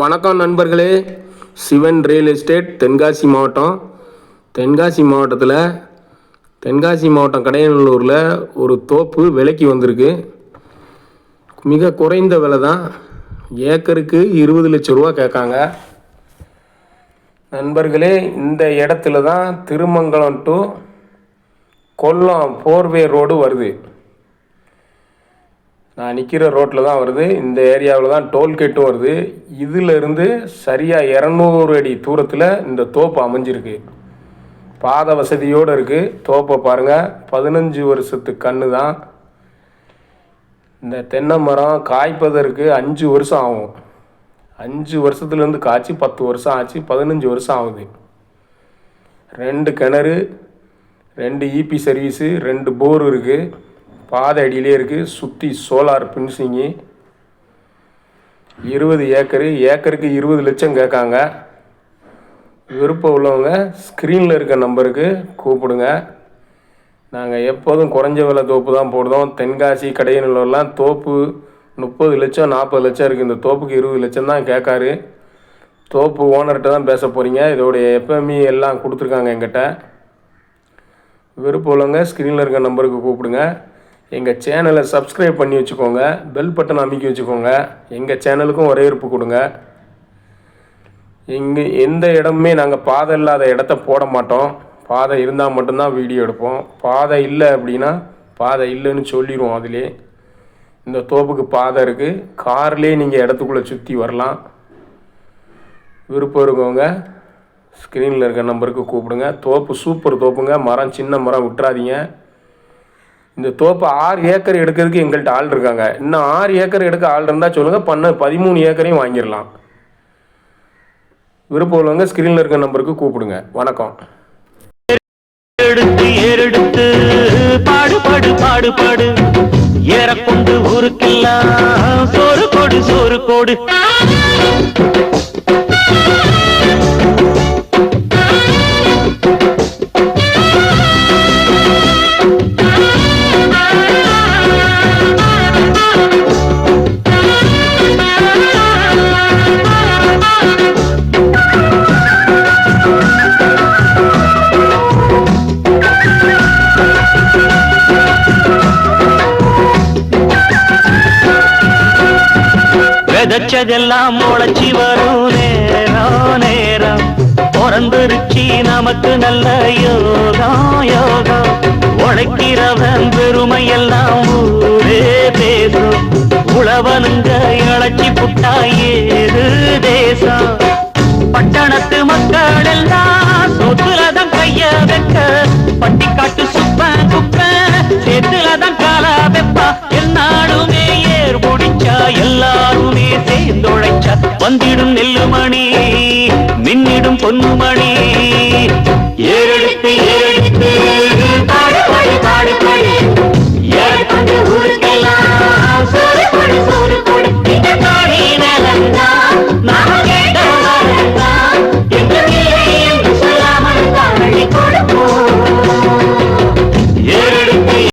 வணக்கம் நண்பர்களே. Sivan real estate Tenkasi மாவட்டம். தென்காசி மாவட்டத்தில் தென்காசி மாவட்டம் கடையநல்லூரில் ஒரு தோப்பு விலைக்கு வந்திருக்கு. மிக குறைந்த விலை தான் ஏக்கருக்கு இருபது லட்ச ரூபா கேட்காங்க. நண்பர்களே இந்த இடத்துல தான் Thirumangalam to Kollam four way road வருது. நான் நிற்கிற ரோட்டில் தான் வருது. இந்த ஏரியாவில் தான் டோல்கேட்டும் வருது. இதிலிருந்து சரியாக இரநூறு அடி தூரத்தில் இந்த தோப்பு அமைஞ்சிருக்கு. பாத வசதியோடு இருக்குது தோப்பை பாருங்கள் பதினஞ்சு வருஷத்து கன்று தான். இந்த தென்னை மரம் காய்ப்பதற்கு அஞ்சு வருஷம் ஆகும். அஞ்சு வருஷத்துலேருந்து காய்ச்சி பத்து வருஷம் ஆச்சு. பதினஞ்சு வருஷம் ஆகுது. ரெண்டு கிணறு ரெண்டு இபி சர்வீஸு ரெண்டு போர் இருக்குது பாதை அடியிலே இருக்குது சுற்றி சோலார் பின்சிங்கு. இருபது ஏக்கரு ஏக்கருக்கு இருபது லட்சம் கேட்காங்க. விருப்பம் உள்ளவங்க ஸ்க்ரீனில் இருக்க நம்பருக்கு கூப்பிடுங்க. நாங்கள் எப்போதும் குறைஞ்ச விலை தோப்பு தான் போடுறோம். தென்காசி கடையநல்லூர்லாம் தோப்பு முப்பது லட்சம் நாற்பது லட்சம் இருக்குது இந்த தோப்புக்கு இருபது லட்சம் தான் கேட்காரு. தோப்பு ஓனர்கிட்ட தான் பேச போகிறீங்க இதோடைய எஃப்எம்இ எல்லாம் கொடுத்துருக்காங்க எங்கிட்ட விருப்பம் உள்ளவங்க ஸ்க்ரீனில் இருக்க நம்பருக்கு கூப்பிடுங்க. எங்கள் சேனலை சப்ஸ்கிரைப் பண்ணி வச்சுக்கோங்க பெல் பட்டன் அமைக்கி வச்சுக்கோங்க எங்கள் சேனலுக்கும் வரவேற்பு கொடுங்க. இங்கே எந்த இடமுமே நாங்கள் பாதை இல்லாத இடத்த போட மாட்டோம். பாதை இருந்தால் மட்டும்தான் வீடியோ எடுப்போம். பாதை இல்லை அப்படின்னா பாதை இல்லைன்னு சொல்லிடுவோம் அதிலே இந்த தோப்புக்கு பாதை இருக்குது கார்லேயே நீங்கள் இடத்துக்குள்ளே சுற்றி வரலாம். விருப்பம் இருக்கவங்க ஸ்க்ரீனில் இருக்க நம்பருக்கு கூப்பிடுங்க. தோப்பு சூப்பர் தோப்புங்க. மரம் சின்ன மரம் விட்டுறாதீங்க. இந்த தோப்பு ஆறு ஏக்கர் எடுக்கிறதுக்கு எங்கள்கிட்ட ஆள் இருக்காங்க. இன்னும் ஆறு ஏக்கர் எடுக்க ஆள் இருந்தால் சொல்லுங்கள் பண்ண பதிமூணு ஏக்கரையும் வாங்கிடலாம். விருப்பம் உள்ளவங்க ஸ்க்ரீனில் இருக்க நம்பருக்கு கூப்பிடுங்க. வணக்கம். எடுத்து ஏறெடுத்து பாடுபாடு பாடுபாடு ஏறக்கொண்டு ஊருக்கெல்லாம் சோறு கோடு சோறு கோடு விதைச்சதெல்லாம் முளைச்சி வரும் நேரம் நேரம் பிறந்துருச்சி நமக்கு நல்ல யோகம் யோகம் உழைக்கிறவன் பெருமை எல்லாம் ஊரே பேசும் உழவனுங்க இழைச்சி புட்டா ஏது தேசம். பட்டணத்து மக்கள் எல்லாம் சொத்துல வந்திடும் நெல்லுமணி மின்னிடும் பொன்னுமணி. ஏறெடுத்து